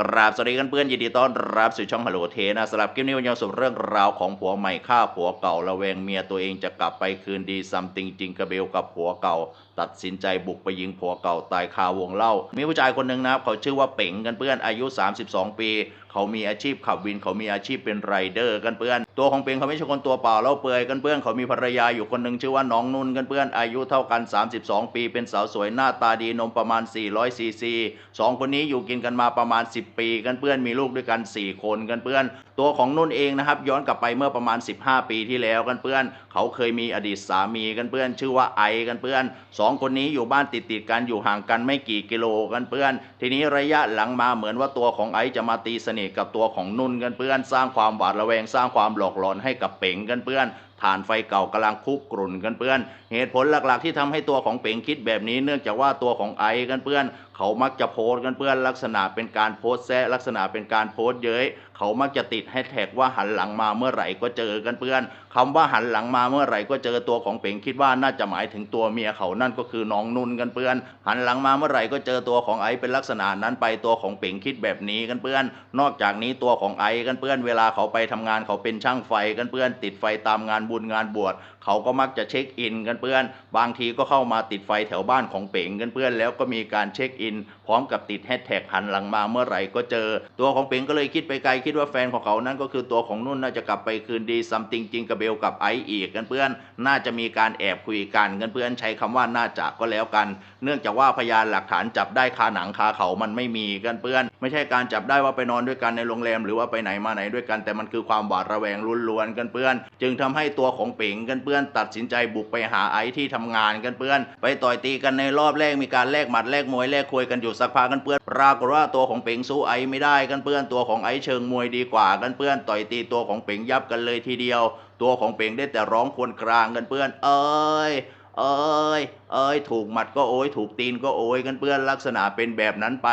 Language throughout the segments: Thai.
กราบสวัสดีกันเพื่อนยินดีต้อนรับสู่ช่องฮัลโหลเทนะสำหรับคลิปนี้วันยังสุดเรื่องราวของผัวใหม่ฆ่าผัวเก่าระแวงเมียตัวเองจะกลับไปคืนดีซัมติงจริงกระเบลกับผัวเก่าตัดสินใจบุกไปยิงผัวเก่าตายคาวงเล่า มีผู้ชายคนหนึ่งนะครับ เขาชื่อว่าเป๋งกันเพื่อนอายุ 32 ปี เขามีอาชีพขับวิน เขามีอาชีพเป็นไรเดอร์กันเพื่อน ตัวของเป๋งเขาไม่ใช่คนตัวเปล่าเล่าเปลือยกันเพื่อน เขามีภรรยาอยู่คนหนึ่งชื่อว่าน้องนุ่นกันเพื่อน อายุเท่ากัน 32 ปี เป็นสาวสวยหน้าตาดีนมประมาณ 400ซีซีสองคนนี้อยู่กินกันมาประมาณ 10 ปีกันเพื่อน มีลูกด้วยกัน 4 คนกันเพื่อน ตัวของนุ่นเองนะครับย้อนกลับไปเมื่อประมาณ 15 ปีที่แล้วกันเพื่อน เขาเคยมีอดีตสามีกันเพื่อน ชื่อว่าไอกันเพื่อนองคนนี้อยู่บ้านติดติดกันอยู่ห่างกันไม่กี่กิโลกันเพื่อน ทีนี้ระยะหลังมาเหมือนว่าตัวของไอซ์จะมาตีสนิทกับตัวของนุ่นกันเพื่อน สร้างความหวาดระแวงสร้างความหลอกหลอนให้กับเป๋งกันเพื่อนฐานไฟเก่ากำลังคุกกรุ่นกันเพื่อน เหตุผลหลักๆที่ทำให้ตัวของเป๋งคิดแบบนี้เนื่องจากว่าตัวของไอซ์กันเพื่อนเขามักจะโพสต์กันเพื่อนลักษณะเป็นการโพสต์แซะลักษณะเป็นการโพสต์เย้ยเขามักจะติดแฮชแท็กว่าหันหลังมาเมื่อไหร่ก็เจอกันเพื่อนคำว่าหันหลังมาเมื่อไหร่ก็เจอตัวของเป๋งคิดว่าน่าจะหมายถึงตัวเมียเขานั่นก็คือน้องนุ่นกันเพื่อน หันหลังมาเมื่อไหร่ก็เจอตัวของไอซ์เป็นลักษณะนั้นไปตัวของเป๋งคิดแบบนี้กันเพื่อน นอกจากนี้ตัวของไอซ์กันเพื่อน เวลาเขาไปทำงานเขาเป็นช่างไฟกันเพื่อน ติดไฟตามงานบุญงานบวชเขาก็มักจะเช็คอินกันเพื่อน บางทีก็เข้ามาติดไฟแถวบ้านของเป๋งกันเพื่อน แล้วก็มีการเช็คอินพร้อมกับติดแฮชแท็กหันหลังมาเมื่อไหร่ก็เจอ ตัวของเป๋งก็เลยคิดไปไกลคิดว่าแฟนของเขานั่นก็คือตัวของนุ่นน่าจะกลับไปคืนดีซัมติงจริงกับเบลกับไอซ์อีกกันเพื่อน น่าจะมีการแอบคุยกันกันเพื่อนใช้คำว่าน่าจะก็แล้วกัน เนื่องจากว่าพยานหลักฐานจับได้คาหนังคาเขามันไม่มีกันเพื่อน ไม่ใช่การจับได้ว่าไปนอนด้วยกันในโรงแรมหรือว่าไปไหนมาไหนด้วยกัน แต่มันคือความหวาดระแวงล้วนๆกันเพื่อน จึงทำให้ตัวของเป๋งกันเพื่อน ตัดสินใจบุกไปหาไอซ์ที่ทำงานกันเพื่อน ไปต่อยตีกันในรอบแรกมีการแลกหมัดแลกมวยแลกคุยกันอยู่สักพักกันเพื่อนปรากฏว่าตัวของเป๋งสู้ไอไม่ได้กันเพื่อนตัวของไอเชิงมวยดีกว่ากันเพื่อนต่อยตีตัวของเป๋งยับกันเลยทีเดียว ตัวของเป๋งได้แต่ร้องควรกลางกันเพื่อน เอ้ย เอ้ย เอ้ย ถูกหมัดก็โอยถูกตีนก็โอยกันเพื่อนลักษณะเป็นแบบนั้นไป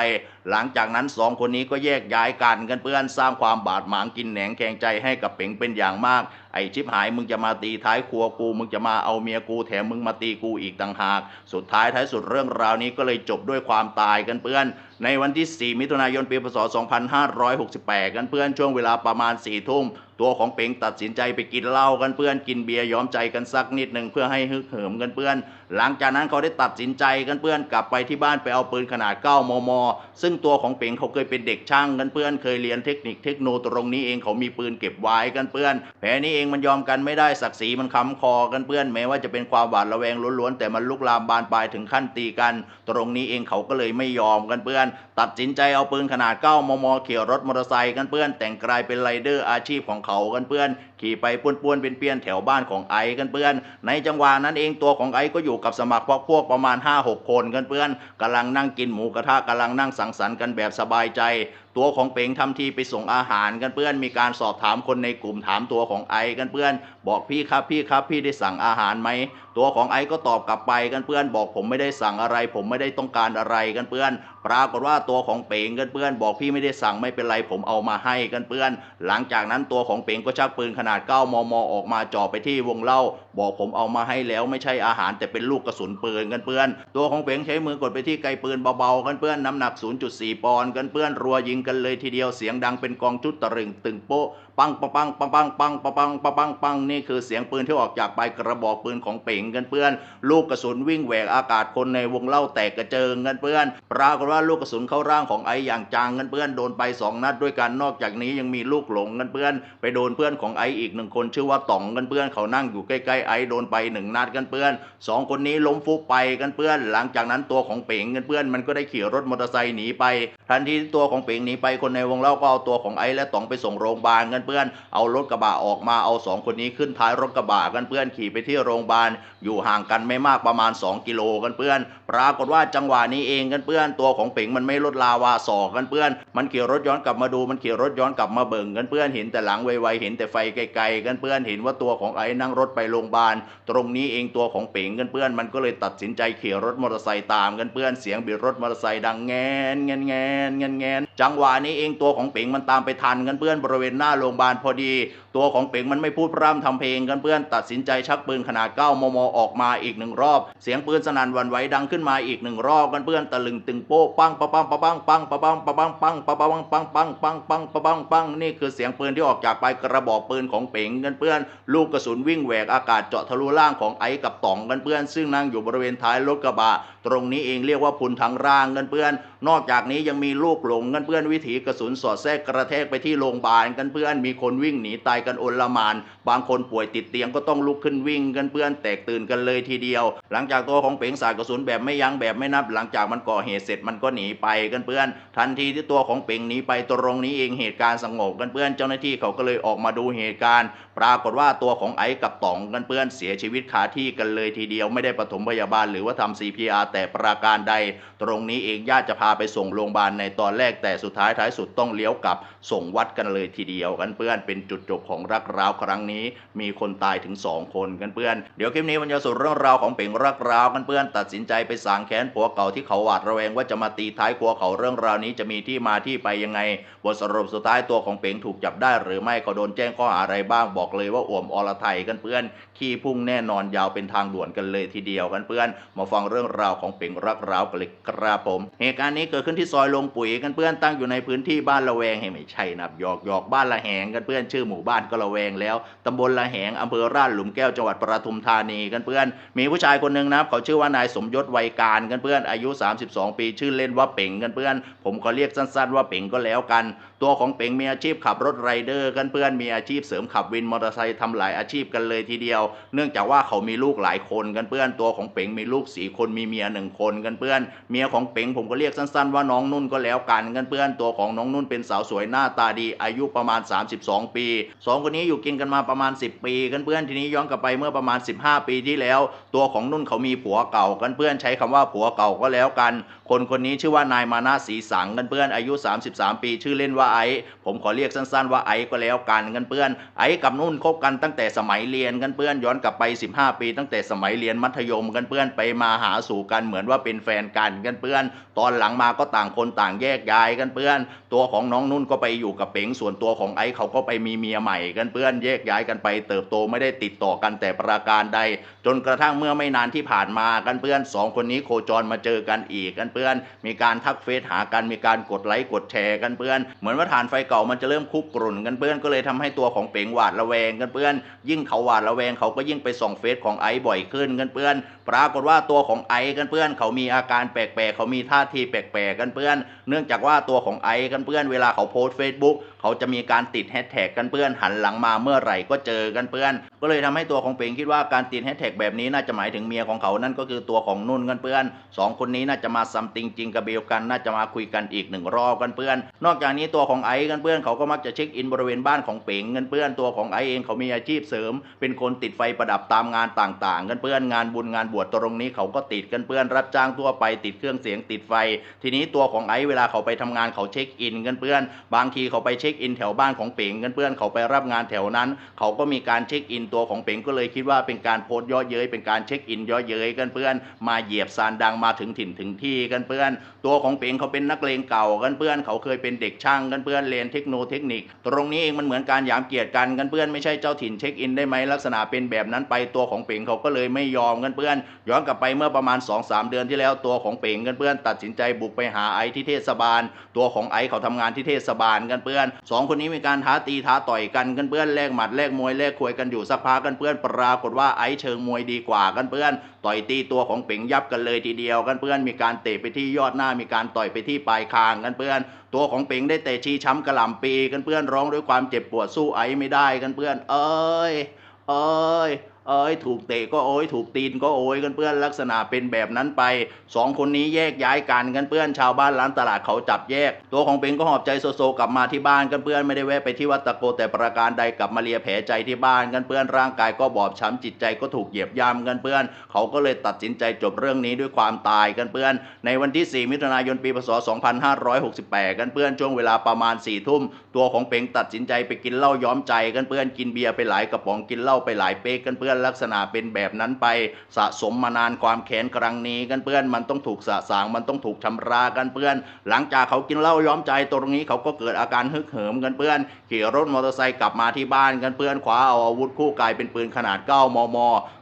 หลังจากนั้นสองคนนี้ก็แยกย้ายกันกันเพื่อนสร้างความบาดหมางกินแหนงแข่งใจให้กับเป๋งเป็นอย่างมาก ไอชิบหายมึงจะมาตีท้ายครัวกู มึงจะมาเอาเมียกูแถมมึงมาตีกูอีกต่างหาก สุดท้ายท้ายสุดเรื่องราวนี้ก็เลยจบด้วยความตายกันเพื่อน ในวันที่ 4 มิถุนายนปีพศ 2568 กันเพื่อนช่วงเวลาประมาณ4ทุ่ม ตัวของเป๋งตัดสินใจไปกินเหล้ากันเพื่อนกินเบียร์ย้อมใจกันสักนิดหนึ่งเพื่อให้ฮึกเหิมกันเพื่อน หลังจากนั้นเขาได้ตัดสินใจกันเพื่อนกลับไปที่บ้านไปเอาปืนขนาด 9 มม ซึ่งตัวของเป๋งเขาเคยเป็นเด็กช่างกันเพื่อนเคยเรียนเทคนิคเทคโนตรงนี้เองเขามีปืนเก็บไว้กันเพื่อน แผลนี้เองมันยอมกันไม่ได้ศักดิ์ศรีมันค้ำคอกันเพื่อนแม้ว่าจะเป็นความหวาดระแวงล้วนๆแต่มันลุกลามบานปลายถึงขั้นตีกัน ตรงนี้เองเขาก็เลยไม่ยอมกันเพื่อน ตัดสินใจเอาปืนขนาด 9 มม เขี่ยรถมอเตอร์ไซค์กันเพื่อน แต่งกลายเป็นไรเดอร์อาชีพของเขากันเพื่อน ขี่ไปป้วนๆเป็นเปี้ยนๆแถวบ้านของไอ้กันเพื่อน ในจังหวะนั้นเองตัวของไอ้ก็อยู่กับสมัครพวกพวกประมาณ 5-6 คนกันเพื่อนกำลังนั่งกินหมูกระทะกำลังนั่งสังสรรค์กันแบบสบายใจ ตัวของเป๋งทำทีไปส่งอาหารกันเพื่อน มีการสอบถามคนในกลุ่มถามตัวของไอซ์กันเพื่อน บอกพี่ครับพี่ครับพี่ได้สั่งอาหารไหมตัวของไอซ์ก็ตอบกลับไปกันเพื่อน บอกผมไม่ได้สั่งอะไร ผมไม่ได้ต้องการอะไรกันเพื่อน ปรากฏว่าตัวของเป๋งกันเพื่อน บอกพี่ไม่ได้สั่งไม่เป็นไรผมเอามาให้กันเพื่อน หลังจากนั้นตัวของเป๋งก็ชักปืนขนาด 9 มม ออกมาจ่อไปที่วงเล่า บอกผมเอามาให้แล้วไม่ใช่อาหารแต่เป็นลูกกระสุนปืนกันเพื่อน ตัวของเป๋งใช้มือกดไปที่ไกปืนเบาๆกันเพื่อนน้ำหนัก 0.4 ปอนด์กันเพื่อนรัวยิงกันเลยทีเดียวเสียงดังเป็นกองชุดตะรึงตึงโป๊ะปังปังปังปังปังปังปังปังปังปังปังนี่คือเสียงปืนที่ออกจากปลายกระบอกปืนของเป๋งกันเพื่อน ลูกกระสุนวิ่งแหวกอากาศคนในวงเล่าแตกกระเจิงกันเพื่อนปรากฏว่าลูกกระสุนเข้าร่างของไออย่างจังกันเพื่อนโดนไปสองนัดด้วยกันนอกจากนี้ยังมีลูกหลงกันเพื่อน ไปโดนเพื่อนของไออีกหนึ่งคนชื่อว่าต่องกันเพื่อนเขานั่งอยู่ใกล้ๆไอโดนไปหนึ่งนัดกันเพื่อนสองคนนี้ล้มฟุบไปกันเพื่อน หลังจากนั้นตัวของเป๋งกันเพื่อน มันก็ได้ขี่รถมอเตอร์ไซค์หนีไป ทันทีที่ตัวของเป๋งหนีไปคนในวงเล่าก็เอาตัวของไอและต่องไปส่งโรงพยาบาลกันเพื่อน เอารถกระบะออกมาเอาสองคนนี้ขึ้นท้ายรถกระบะกันเพื่อนขี่ไปที่โรงพยาบาลอยู่ห่างกันไม่มากประมาณ 2 กิโลกันเพื่อน ปรากฏว่าจังหวะนี้เองกันเพื่อน ตัวของเป๋งมันไม่ลดลาวาสอกกันเพื่อน มันขี่รถย้อนกลับมาดูมันขี่รถย้อนกลับมาเบิ่งกันเพื่อนเห็นแต่หลังไวๆเห็นแต่ไฟไกลๆกันเพื่อนเห็นว่าตัวของไอ้นั่งรถไปโรงพยาบาลตรงนี้เองตัวของเป๋งกันเพื่อน มันก็เลยตัดสินใจขี่รถมอเตอร์ไซค์ตามกันเพื่อนเสียงบีบรถมอเตอร์ไซค์ดังแงนแงนแงนแงนแงนจังหวะนี้เองตัวของเป๋งมันตามไปทันกันเพื่อนบริเวณหน้าโรงงพยาบาลพอดี ตัวของเป๋งมันไม่พูดพร่ำทำเพลงกันเพื่อนตัดสินใจชักปืนขนาด 9 มม ออกมาอีกหนึ่งรอบ เสียงปืนสนั่นวันไหวดังขึ้นมาอีกหนึ่งรอบกันเพื่อนตะลึงตึงโป๊ะปังปะปังปะปังปังปะปังปะปังปังปะปังปังปังปังปังปะปังปังนี่คือเสียงปืนที่ออกจากปลายกระบอกปืนของเป๋งกันเพื่อน ลูกกระสุนวิ่งแหวกอากาศเจาะทะลุร่างของไอ้กับต่องกันเพื่อน ซึ่งนั่งอยู่บริเวณท้ายรถกระบะตรงนี้เองเรียกว่าพุนทางร่างกันเพื่อน นอกจากนี้ยังมีลูกหลงกันเพื่อนวิถีกระสุนสอดแทรกกระแทกไปที่โรงพยาบาลกันเพื่อนมีคนวิ่งหนีตายกันโอลมาน บางคนป่วยติดเตียงก็ต้องลุกขึ้นวิ่งกันเพื่อนแตกตื่นกันเลยทีเดียว หลังจากตัวของเป๋งสาดกระสุนแบบไม่ยั้งแบบไม่นับ หลังจากมันก่อเหตุเสร็จมันก็หนีไปกันเพื่อน ทันทีที่ตัวของเป๋งหนีไปตรงนี้เองเหตุการณ์สงบกันเพื่อนเจ้าหน้าที่เขาก็เลยออกมาดูเหตุการณ์ ปรากฏว่าตัวของไอ้กับต๋องกันเพื่อนเสียชีวิตคาที่กันเลยทีเดียวไม่ได้ปฐมพยาบาลหรือว่าทำ CPR แต่ประการใด ตรงนี้เองญาติจะพาไปส่งโรงพยาบาลในตอนแรกแต่สุดท้ายท้ายสุดต้องเลี้ยวกลับส่งวัดกันเลยทีเดียวกันเพื่อนเป็นจุดจบของรักร้าวครั้งนี้ มีคนตายถึง 2 คนกันเพื่อนเดี๋ยวคลิปนี้มันจะสู่เรื่องราวของเป่งรักร้าวกันเพื่อนตัดสินใจไปสางแค้นผัวเก่าที่เขาหวาดระแวงว่าจะมาตีท้ายครัวเขาเรื่องราวนี้จะมีที่มาที่ไปยังไง บทสรุปสุดท้ายตัวของเป่งถูกจับได้ หรือไม่เขาโดนแจ้งข้อหาอะไรบ้างบอกเลยว่าอ่วมอรไทยกันเพื่อนขี้พุ่งแน่นอนยาวเป็นทางด่วนกันเลยทีเดียวกันเพื่อน มาฟังเรื่องราวของเป่งรักร้าวกันเลยครับผม เหตุการณ์นี้เกิดขึ้นที่ซอยลงปุ๋ยกันเพื่อนตั้งอยู่ในพื้นที่บ้านละแวงให้ไม่ใช่นะหยอกหยอกบ้านละแหงงกันเพื่อนชื่อหมู่บ้านก็ละแวงแล้วตำบลละแหงอำเภอราชหลุมแก้วจังหวัดปทุมธานีกันเพื่อน มีผู้ชายคนหนึ่งนะครับเขาชื่อว่านายสมยศวัยการกันเพื่อนอายุ 32 ปีชื่อเล่นว่าเป่งกันเพื่อน ผมก็เรียกสั้นๆว่าเป่งก็แล้วกัน ตัวของเป่งมีอาชีพขับรถไรเดอร์กันเพื่อนมีอาชีพเสริมขับวินมอเตอร์ไซค์ทำหลายอาชีพกันเลยทีเดียว เนื่องจากว่าเขามีลูกหลายคนกันเพื่อนตัวของเป่งมีลูกสี่คนมีเมียหนึ่งคนกันเพื่อน เมียของเป่งผมก็เรียกสั้นๆ ว่าน้องนุ่นก็แล้วกันกันเพื่อนตัวของน้องนุ่นเป็นสาวสวยหน้าตาดีอายุประมาณ32 ปีสองคนนี้อยู่กินกันมาประมาณ 10 ปีกันเพื่อนทีนี้ย้อนกลับไปเมื่อประมาณ 15 ปีที่แล้ว ตัวของนุ่นเขามีผัวเก่ากันเพื่อนใช้คำว่าผัวเก่าก็แล้วกัน คนคนนี้ชื่อว่านายมานาสีสังกันเพื่อนอายุ 33 ปี ชื่อเล่นว่าไอซ์ผมขอเรียกสั้นๆว่าไอซ์ก็แล้วกันกันเพื่อนไอซ์กับนุ่นคบกันตั้งแต่สมัยเรียนกันเพื่อนย้อนกลับไป 15 ปี ตั้งแต่สมัยเรียนมัธยมกันเพื่อนไปมาหาสู่กันเหมือนว่าเป็นแฟนกันกันเพื่อน ตอนหลังมาก็ต่างคนต่างแยกย้ายกันเพื่อน ตัวของน้องนุ่นก็ไปอยู่กับเป๋งส่วนตัวของไอซ์เขาก็ไปมีเมียใหม่กันเพื่อนแยกย้ายกันไป เติบโตไม่ได้ติดต่อกันแต่ประการใด จนกระทั่งเมื่อไม่นานที่ผ่านมากันเพื่อนสองคนนี้โคจรมาเจอกันอีกกันเพื่อน มีการทักเฟซหากันมีการกดไลค์กดแชร์กันเพื่อน เหมือนว่าฐานไฟเก่ามันจะเริ่มคุกกรุ่นกันเพื่อนก็เลยทำให้ตัวของเป๋งหวาดระแวงกันเพื่อน ยิ่งเขาหวาดระแวงเขาก็ยิ่งไปส่องเฟซของไอซ์บ่อยขึ้นกันเพื่อน ปรากฏว่าตัวของไอซ์กันเพื่อน เขามีอาการแปลกๆเขามีท่าทีแปลกๆกันเพื่อน เนื่องจากว่าตัวของไอซ์กันเพื่อนเวลาเขาโพสต์เฟซบุ๊ก เขาจะมีการติดแฮชแท็กกันเพื่อนหันหลังมาเมื่อไหร่ก็เจอกันเพื่อน ก็เลยทำให้ตัวของเป๋งคิดว่าการติดแฮชแท็กแบบนี้น่าจะหมายถึงเมียของเขานั่นก็คือตัวของนุ่นกันเพื่อนสองคนนี้น่าจะมาซัมติงจริงกับเบลกันน่าจะมาคุยกันอีกหนึ่งรอบกันเพื่อน นอกจากนี้ตัวของไอซ์กันเพื่อนเขาก็มักจะเช็คอินบริเวณบ้านของเป๋งกันเพื่อนตัวของไอซ์เองเขามีอาชีพเสริม เป็นคนติดไฟประดับตามงานต่างๆ กันเพื่อนงานบุญงานบวชตรงนี้เขาก็ติดกันเพื่อนรับจ้างทั่วไปติดเครื่องเสียงติดไฟ ทีนี้ตัวของไอซ์เวลาเขาไปทำงานเขาเช็คอินกันเพื่อน บางทีเขาไปเช็ค็คอินแถวบ้านของเป๋งกันเพื่อนเขาไปรับงานแถวนั้น เขาก็มีการเช็คอินตัวของเป๋งก็เลยคิดว่าเป็นการโพสต์ย่อเย้ยเป็นการเช็คอินย่อเย้ยกันเพื่อนมาเหยียบซานดังมาถึงถิ่นถึงที่กันเพื่อนตัวของเป๋งเขาเป็นนักเลงเก่ากันเพื่อนเขาเคยเป็นเด็กช่างกันเพื่อนเรียนเทคโนเทคนิค ตรงนี้เองมันเหมือนการหยามเกียรติกันกันเพื่อนไม่ใช่เจ้าถิ่นเช็คอินได้ไหมลักษณะเป็นแบบนั้นไปตัวของเป๋งเขาก็เลยไม่ยอมกันเพื่อนย้อนกลับไปเมื่อประมาณ 2-3 เดือนที่แล้วตัวของเป๋งกันเพื่อนตัดสินใจบุกไปหาไอที่เทศบาล ตัวของไอเขาทำงานที่เทศบาลกันเพื่อนสองคนนี้มีการท้าตีท้าต่อยกันกันเพื่อนแลกหมัดแลกมวยแลกควยกันอยู่สักพักกันเพื่อนปรากฏว่าไอ้เชิงมวยดีกว่ากันเพื่อน ต่อยตีตัวของเป๋งยับกันเลยทีเดียวกันเพื่อนมีการเตะไปที่ยอดหน้ามีการต่อยไปที่ปลายคางกันเพื่อน ตัวของเป๋งได้เตะชี้ช้ำกระหล่ำปีกันเพื่อนร้องด้วยความเจ็บปวดสู้ไอ้ไม่ได้กันเพื่อน เอ้ยเอ้ย เอ้ยถูกเตะก็โอ้ยถูกตีนก็โอ้ยกันเพื่อนลักษณะเป็นแบบนั้นไปสองคนนี้แยกย้ายกันกันเพื่อนชาวบ้านร้านตลาดเขาจับแยก ตัวของเป๋งก็หอบใจโซโซกลับมาที่บ้านกันเพื่อนไม่ได้แวะไปที่วัดตะโกแต่ประการใดกลับมาเลียแผลใจที่บ้านกันเพื่อนร่างกายก็บอบช้ำจิตใจก็ถูกเหยียบย่ำกันเพื่อน เขาก็เลยตัดสินใจจบเรื่องนี้ด้วยความตายกันเพื่อน ในวันที่ 4 มิถุนายนปีพศ 2568 กันเพื่อนช่วงเวลาประมาณ4ี่ทุ่มตัวของเปงตัดสินใจไปกินเหล้าย้อมใจกันเพื่อนกินเบียร์ไปหลายกระป๋องกินเหล้าไปหลายเป๊กกันเพื่อนลักษณะเป็นแบบนั้นไป สะสมมานานความแค้นครั้งนี้กันเพื่อนมันต้องถูกสะสางมันต้องถูกชำระกันเพื่อน หลังจากเขากินเหล้าย้อมใจตรงนี้เขาก็เกิดอาการฮึกเหิมกันเพื่อน ขี่รถมอเตอร์ไซค์กลับมาที่บ้านกันเพื่อนคว้าเอาอาวุธคู่กายเป็นปืนขนาด 9 มม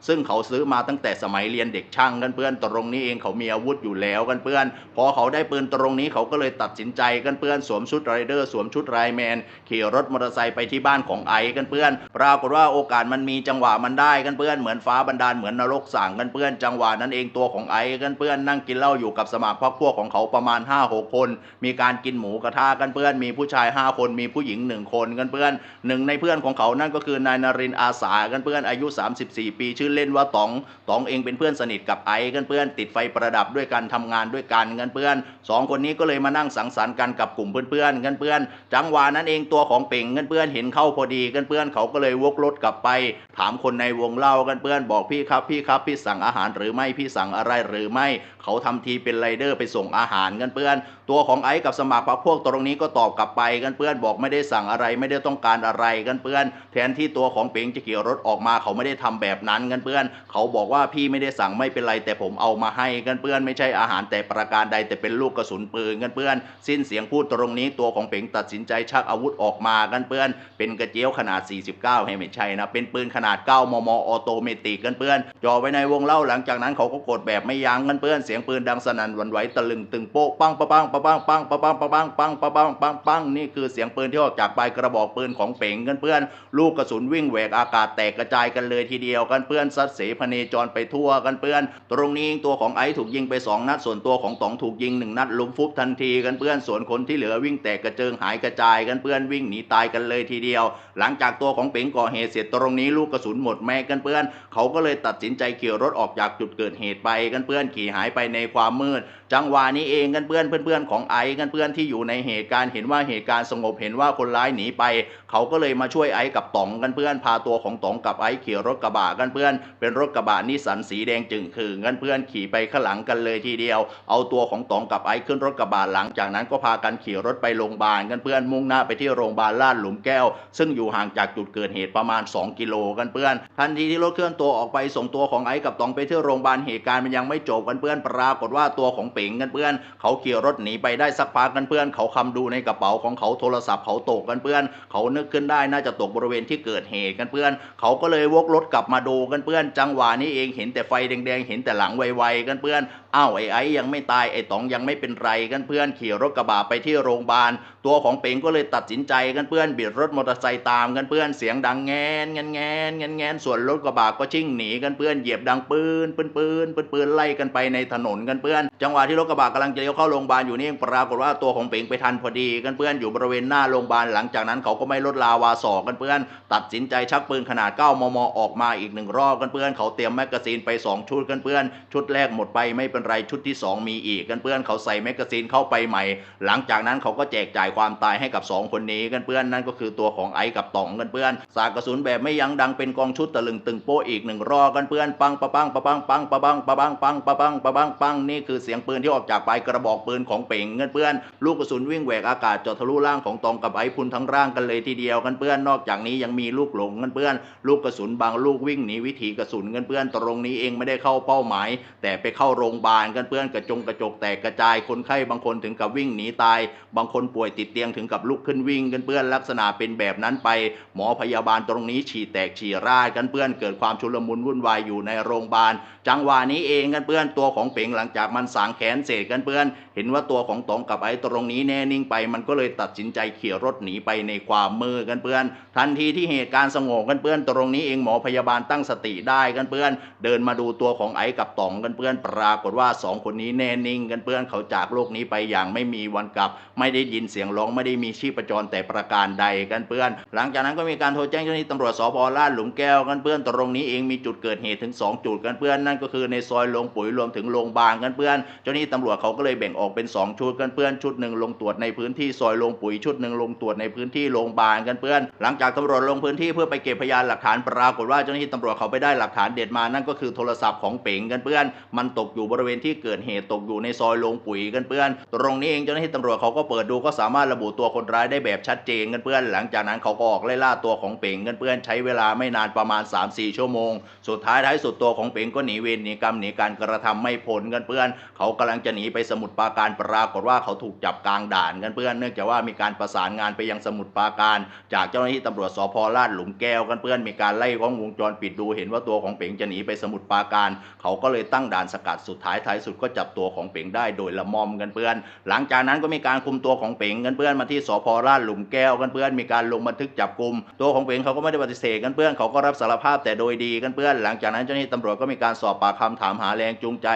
ซึ่งเขาซื้อมาตั้งแต่สมัยเรียนเด็กช่างกันเพื่อนตรงนี้เองเขามีอาวุธอยู่แล้วกันเพื่อน พอเขาได้ปืนตรงนี้เขาก็เลยตัดสินใจกันเพื่อนสวมชุดไรเดอร์สวมชุดไรแมนขี่รถมอเตอร์ไซค์ไปที่บ้านของไอซ์กันเพื่อน ปรากฏว่าโอกาสมันมีจังหวะมันได้กันเพื่อนเหมือนฟ้าบันดาลเหมือนนรกสั่งกันเพื่อนจังหวะนั้นเองตัวของไอซ์กันเพื่อนนั่งกินเหล้าอยู่กับสมัครพรรคพวกของเขาประมาณ5-6คน มีการกินหมูกระทะกันเพื่อนมีผู้ชาย 5 คนมีผู้หญิง 1 คนกันเพื่อนหนึ่งในเพื่อนของเขานั่นก็คือนายนรินทร์อาสากันเพื่อนอายุ 34 ปีชื่อเล่นว่าต๋องต๋องเองเป็นเพื่อนสนิทกับไอซ์กันเพื่อนติดไฟประดับด้วยกันทำงานด้วยกันกันเพื่อนสองคนนี้ก็เลยมานั่งสังสรรค์กันกับกลุ่มเพื่อนๆกันเพื่อน จังหวะนั้นเองตัวของเป่งกันเพื่อนเห็นเข้าพอดีกันเพื่อนเขาก็เลยวกรถกลับไป ถามคนในวงเล่ากันเพื่อนบอกพี่ครับพี่ครับพี่สั่งอาหารหรือไม่พี่สั่งอะไรหรือไม่ เขาทำทีเป็นไรเดอร์ไปส่งอาหารกันเพื่อน ตัวของไอ้กับสมัครพรรคพวกตรงนี้ก็ตอบกลับไปกันเพื่อนบอกไม่ได้สั่งอะไรไม่ได้ต้องการอะไรกันเพื่อน แทนที่ตัวของเป๋งจะขี่รถออกมาเขาไม่ได้ทำแบบนั้นกันเพื่อน เขาบอกว่าพี่ไม่ได้สั่งไม่เป็นไร แต่ผมเอามาให้กันเพื่อน ไม่ใช่อาหารแต่ประการใดแต่เป็นลูกกระสุนปืนกันเพื่อน สิ้นเสียงพูดตรงนี้ตัวของเป๋งตัดสินใจชักอาวุธออกมากันเพื่อน เป็นกระเจียวขนาด 49 ให้ไม่ใช่นะเป็นปืนขนาด 9 มมออโตเมติกกันเพื่อนจ่อไว้ในวงเล่าหลังจากนั้นเขาก็กดแบบไม่ยั้งกันเพื่อนเสียงปืนดังสนั่นวันไหวตะลึงตึงโป๊ะปังปะปังปะปังปังปะปังปะปังปังปะปังปังปังนี่คือเสียงปืนที่ออกจากปลายกระบอกปืนของเป๋งกันเพื่อน ลูกกระสุนวิ่งแหวกอากาศแตกกระจายกันเลยทีเดียวกันเพื่อนซัดเสพเนจรไปทั่วกันเพื่อน ตรงนี้ตัวของไอซ์ถูกยิงไปสองนัดส่วนตัวของต๋องถูกยิงหนึ่งนัดล้มฟุบทันทีกันเพื่อนส่วนคนที่เหลือวิ่งแตกกระเจิงหายกระจายกันเพื่อนวิ่งหนีตายกันเลยทีเดียว หลังจากตัวของเป๋งก่อเหตุเสร็จตรงนี้ลูกกระสุนหมดแม็กกันเพื่อนเขาก็เลยตัดสินใจขี่รถออกจากจุดเกิดเหตุไปกันเพื่อนขี่หายไปในความมืด จังหวะนี้เองกันเพื่อนเพื่อนๆของไอซ์กันเพื่อนที่อยู่ในเหตุการณ์เห็นว่าเหตุการณ์สงบเห็นว่าคนร้ายหนีไป เขาก็เลยมาช่วยไอซ์กับต๋องกันเพื่อนพาตัวของต๋องกับไอซ์ขี่รถกระบะกันเพื่อน เป็นรถกระบะนิสสันสีแดงจึงคืงกันเพื่อนขี่ไปข้างหลังกันเลยทีเดียว เอาตัวของต๋องกับไอซ์ขึ้นรถกระบะหลังจากนั้นก็พากันขี่รถไปโรงพยาบาลกันเพื่อนมุ่งหน้าไปที่โรงพยาบาลลาดหลุมแก้ว ซึ่งอยู่ห่างจากจุดเกิดเหตุประมาณ 2 กิโลกันเพื่อน ทันทีที่รถเคลื่อนตัวออกไปส่งตัวของไอซ์กับต๋องไปที่โรงพยาบาลเหตุการณ์มันยังไม่จบกันเพื่อนปรากฏว่าตัวของเปงกันเพื่อน เขาขี่รถหนีไปได้สักพักกันเพื่อน เขาคำดูในกระเป๋าของเขาโทรศัพท์เขาตกกันเพื่อน เขานึกขึ้นได้น่าจะตกบริเวณที่เกิดเหตุกันเพื่อน เขาก็เลยวกรถกลับมาดูกันเพื่อน จังหวะนี้เองเห็นแต่ไฟแดงๆเห็นแต่หลังไวๆกันเพื่อนอ้าวไอ้ไอ้ยังไม่ตายไอ้ต๋องยังไม่เป็นไรกันเพื่อน ขี่รถกระบะไปที่โรงพยาบาลตัวของเปงก็เลยตัดสินใจกันเพื่อนบิดรถมอเตอร์ไซค์ตามกันเพื่อนเสียงดังแงนแงนแงนแงนแงนส่วนรถกระบะก็ชิ่งหนีกันเพื่อนเหยียบดังปืนปืนปืนปืนปืนไล่กันไปในถนนกันเพื่อน จังหวะที่รถกระบะกำลังจะเลี้ยวเข้าโรงพยาบาลอยู่นี่ปรากฏว่าตัวของเปงไปทันพอดีกันเพื่อนอยู่บริเวณหน้าโรงพยาบาลหลังจากนั้นเขาก็ไม่ลดลาวาสอกกันเพื่อน ตัดสินใจชักปืนขนาด 9 มม ออกมาอีกหนึ่งรอบกันเพื่อนเขาเตรียมแมกกาซีนไปสองชุดกันเพื่อน ชุดแรกหมดไปไม่เป็นไรชุดที่สองมีอีกกันเพื่อนเขาใส่แมกกาซีนเข้าไปใหม่ หลังจากนั้นเขาก็แจกจ่ายความตายให้กับสองคนนี้กันเพื่อนนั่นก็คือตัวของไอ้กับต๋องกันเพื่อนสากกระสุนแบบไม่ยั้งดังเป็นกองชุดตะลึงตึงโป๊ะอีกหนึ่งรอกันเพื่อนปังปะปังปะปังปังปะปังปะปังปังปะปังปะปังปังนี่คือเสียงปืนที่ออกจากปลายกระบอกปืนของเป่งกันเพื่อนลูกกระสุนวิ่งแหวกอากาศเจาะทะลุร่างของตองกับไอ้พุนทั้งร่างกันเลยทีเดียวกันเพื่อนนอกจากนี้ยังมีลูกหลงกันเพื่อน ลูกกระสุนบางลูกวิ่งหนีวิถีกระสุนกันเพื่อนตรงนี้เองไม่ได้เข้าเป้าหมาย แต่ไปเข้าโรงพยาบาลกันเพื่อนกระจงกระจกแตกกระจายคนไข้บางคนถึงกับวิ่งหนีตาย บางคนป่วยติดเตียงถึงกับลุกขึ้นวิ่งกันเพื่อนลักษณะเป็นแบบนั้นไป หมอพยาบาลตรงนี้ฉี่แตกฉี่ราดกันเพื่อนเกิดความชุลมุนวุ่นวายอยู่ในโรงพยาบาล จังหวะนี้เองกันเพื่อนตัวของเป๋งหลังจากมันสางแขนเสร็จกันเพื่อน เห็นว่าตัวของตองกับไอ้ตรงนี้แน่นิ่งไป มันก็เลยตัดสินใจขี่รถหนีไปในความมืดกันเพื่อน ทันทีที่เหตุการณ์สงบกันเพื่อนตรงนี้เองหมอพยาบาลตั้งสติได้กันเพื่อน เดินมาดูตัวของไอ้กับตองกันเพื่อนปรากฏว่าสองคนนี้แน่นิ่งกันเพื่อนเขาจากโลกนี้ไปอย่างไม่มีวันกลับ ไม่ได้ยินเสียงร้องไม่ได้มีชีพจรแต่ประการใดกันเพื่อน หลังจากนั้นก็มีการโทรแจ้งเจ้าหน้าที่ตำรวจสพลาดหลุมแก้วกันเพื่อนตรงนี้เองมีจุดเกิดเหตุถึง 2 จุดกันเพื่อนนั่นก็คือในซอยลงปุ๋ยรวมถึงโรงบาลกันเพื่อน เจ้าหน้าที่ตำรวจเขาก็เลยแบ่งออกเป็น 2 ชุดกันเพื่อนชุดหนึ่งลงตรวจในพื้นที่ซอยลงปุ๋ยชุดหนึ่งลงตรวจในพื้นที่โรงบาลกันเพื่อน หลังจากตำรวจลงพื้นที่เพื่อไปเก็บพยานหลักฐานปรากฏว่าเจ้าหน้าที่ตำรวจเขาไปได้หลักฐานเด็ดมานั่นก็คือโทรศัพท์ของเป๋งกันเพื่อน มันตกอยู่บริเวณที่เกิดเหตุตกอยู่ในซอยลงปุ๋ยกันเพื่อน ตรงนี้เองเจ้าหน้าที่ตำรวจเขาก็เปิดดูก็สามารถารถระบุตัวคนร้ายได้แบบชัดเจนกันเพื่อน หลังจากนั้นเขาก็ออกไล่ล่าตัวของเป๋งกันเพื่อนใช้เวลาไม่นานประมาณ 3-4 ชั่วโมง สุดท้ายท้ายสุดตัวของเป๋งก็หนีเวรหนีกรรมหนีการกระทำไม่พ้นกันเพื่อน เขากำลังจะหนีไปสมุทรปราการปรากฏว่าเขาถูกจับกลางด่านกันเพื่อน เนื่องจากว่ามีการประสานงานไปยังสมุทรปราการ จากเจ้าหน้าที่ตำรวจสพลาดหลุมแก้วกันเพื่อนมีการไล่กล้องวงจรปิดดูเห็นว่าตัวของเป๋งจะหนีไปสมุทรปราการ เขาก็เลยตั้งด่านสกัดสุดท้ายท้ายสุดก็จับตัวของเป๋งได้โดยละม่อมกันเพื่อน หลังจากนั้นก็มีการคุมตัวของเป๋งกันเพื่อนมาที่สพลาดหลุมแก้วกันเพื่อนมีการลงบันทึกจับกลุ่มตัวของเป๋งเขาก็ไม่ได้ปฏิเสธกันเพื่อนเขาก็รับสารภาพแต่โดยดีกันเพื่อนหลังจากนั้นเจ้าหน้าที่ตำรวจก็มีการสอบปากคำถามหาแรงจูงใจ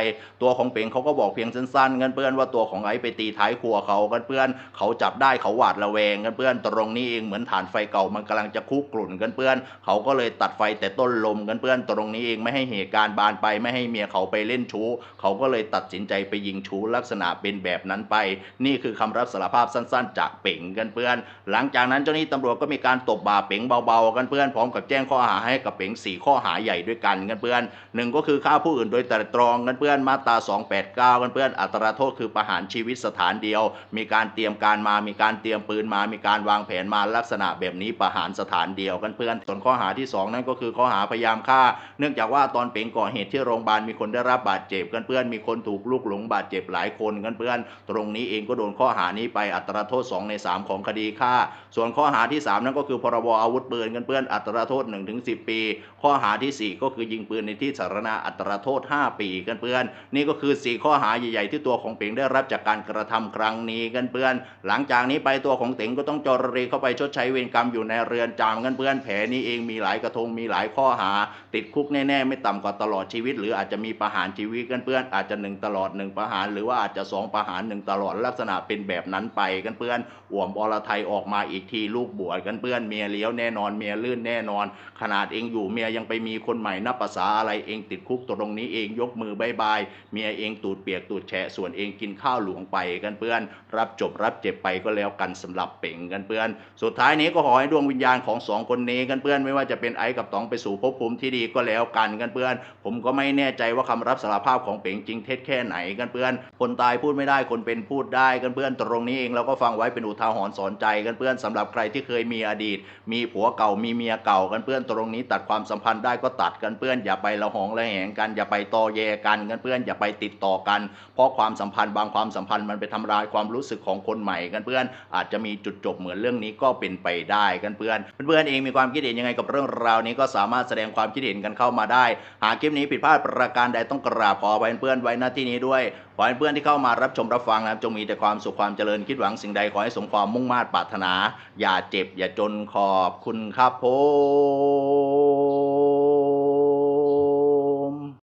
ตัวของเป๋งเขาก็บอกเพียงสั้นๆกันเพื่อนว่าตัวของไอ้ไปตีท้ายครัวเขากันเพื่อนเขาจับได้เขาหวาดระแวงกันเพื่อนตรงนี้เองเหมือนฐานไฟเก่ามันกำลังจะคุกกลุ่นกันเพื่อน เขาก็เลยตัดไฟแต่ต้นลมกันเพื่อนตรงนี้เองไม่ให้เหตุการณ์บานไปไม่ให้เมียเขาไปเล่นชู้ เขาก็เลยตัดสินใจไปยิงชู้ลักษณะเป็นแบบนั้นไป นี่คือคำรับสารภาพสั้นๆจากเป๋งกันเพื่อน หลังจากนั้นเจ้าหน้าที่ตำรวจก็มีการตบบ่าเป๋งเบาๆกันเพื่อนพร้อมกับแจ้งข้อหาให้กับเป๋งสี่ข้อหาใหญ่ด้วยกันกันเพื่อนหนึ่งก็คือฆ่าผู้อื่นโดยไตร่ตรองกันเพื่อนมาตรา 289 กันเพื่อนอัตราโทษคือประหารชีวิตสถานเดียว มีการเตรียมการมามีการเตรียมปืนมา มีการวางแผนมาลักษณะแบบนี้ประหารสถานเดียวกันเพื่อนส่วนข้อหาที่สองนั่นก็คือข้อหาพยายามฆ่า เนื่องจากว่าตอนเป๋งก่อเหตุที่โรงพยาบาลมีคนได้รับบาดเจ็บกันเพื่อนมีคนถูกลูกหลงบาดเจ็บหลายคนกันเพื่อน ตรงนี้เองก็โดนข้อหานี้ไปอัตราโททษ 2 ใน 3 ของคดีฆ่า ส่วนข้อหาที่ 3 นั่นก็คือพรบอาวุธปืนกันเพื่อนอัตราโทษ 1-10 ปี ข้อหาทีสี่ 4 ก็คือยิงปืนในที่สาธารณะอัตราโทษ 5 ปีกันเพื่อน นี่ก็คือ 4 ข้อหาใหญ่ๆ ที่ตัวของเป๋งได้รับจากการกระทำครั้งนี้กันเพื่อน หลังจากนี้ไปตัวของเต๋งก็ต้องจรเรเข้าไปชดใช้เวรกรรมอยู่ในเรือนจำกันเพื่อนแผลนี้เองมีหลายกระทงมีหลายข้อหา ติดคุกแน่ๆไม่ต่ำกว่าตลอดชีวิต หรืออาจจะมีประหารชีวิตกันเพื่อนอาจจะหนึ่งตลอดหนึ่งประหาร หรือว่าอาจจะสองประหารหนึ่งตลอดลักษณะเป็นแบบนั้นไปกันเพื่อนอ่วมอรไทยออกมาอีกทีลูกบวชกันเพื่อนเมียเลี้ยวแน่นอนเมียลื่นแน่นอน ขนาดเองอยู่เมียยังไปมีคนใหม่นับภาษาอะไรเองติดคุกตรงนี้เองยกมือบายบายเมียเองตูดเปียกตูดแฉะส่วนเองกินข้าวหลวงไปกันเพื่อน รับจบรับเจ็บไปก็แล้วกันสำหรับเป่งกันเพื่อน สุดท้ายนี้ก็ขอให้ดวงวิญญาณของสองคนนี้กันเพื่อนไม่ว่าจะเป็นไอ้กับตองไปสู่ภพภูมิที่ดีก็แล้วกันกันเพื่อน ผมก็ไม่แน่ใจว่าคำรับสารภาพของเป่งจริงเท็จแค่ไหนกันเพื่อน คนตายพูดไม่ได้คนเป็นพูดได้กันเพื่อนตรงนี้เองเราก็ฟังไว้เป็นอุทาหรณ์สอนใจกันเพื่อนสำหรับใครที่เคยมีอดีต มีผัวเก่ามีเมียเก่ากันเพื่อนตรงนี้ตัดความสัมพันธ์ได้ก็ตัดกันเพื่อนอย่าไปละหองละแหงกันอย่าไปตอแยกันกันเพื่อนอย่าไปติดต่อกัน เพราะความสัมพันธ์บางความสัมพันธ์มันไปทำลายความรู้สึกของคนใหม่กันเพื่อนอาจจะมีจุดจบเหมือนเรื่องนี้ก็เป็นไปได้กันเพื่อนเพื่อนเองมีความคิดเห็นยังไงกับเรื่องราวนี้ก็สามารถแสดงความคิดเห็นกันเข้ามาได้ หากคลิปนี้ผิดพลาดประการใดต้องกราบขออภัยเพื่อนไว้หน้าที่นี้ด้วยขอให้เพื่อนที่เข้ามารับชมรับฟังนะครับจงมีแต่ความสุขความเจริญคิดหวังสิ่งใดขอให้สมความมุ่งมา่ปรารถนา อย่าเจ็บ อย่าจนขอบคุณครับผม